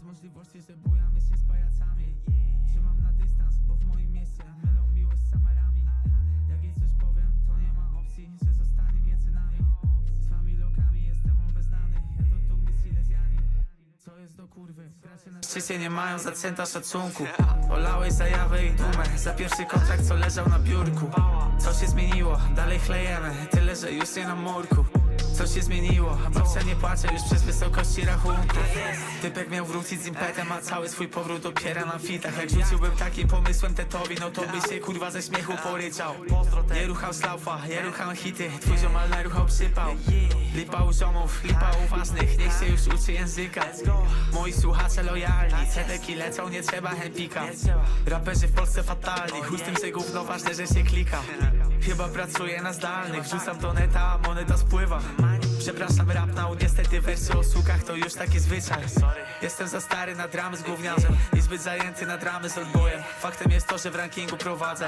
Bez możliwości, że bujamy się z pajacami. Trzymam na dystans, bo w moim mieście Mylą miłość z Jak jej coś powiem, to nie ma opcji Że zostanie między nami. Z wami lokami jestem obeznany Ja to dumny Silesianin. Co jest do kurwy? Gracze na szczycie nie mają za centa szacunku Olałeś zajawę i dumę Za pierwszy kontrakt, co leżał na biurku. Co się zmieniło? Dalej chlejemy Tyle, że już nie na murku co się zmieniło? Babcia nie płacze już przez wysokości rachunku Typek miał wrócić z impetem, a cały swój powrót opiera na fitach. Jak rzuciłbym takim pomysłem tetowi, no to by się kurwa ze śmiechu poryczał Nie ruchał slaufa, ja rucham hity. Twój ziomal naruchał przypał. Lipa u ziomów, lipa u ważnych Niech się już uczy języka. Moi słuchacze lojalni. Cedeki lecą, nie trzeba hempika Raperzy w Polsce fatalni. Chuj z tym, że gówno ważne, że się klika Chyba pracuję na zdalnych Wrzucam do neta, a moneta spływa. Przepraszam rap now, niestety wersy o sukach to już taki zwyczaj. Jestem za stary na dramy z gówniarzem I zbyt zajęty na dramy z odbojem. Faktem jest to, że w rankingu prowadzę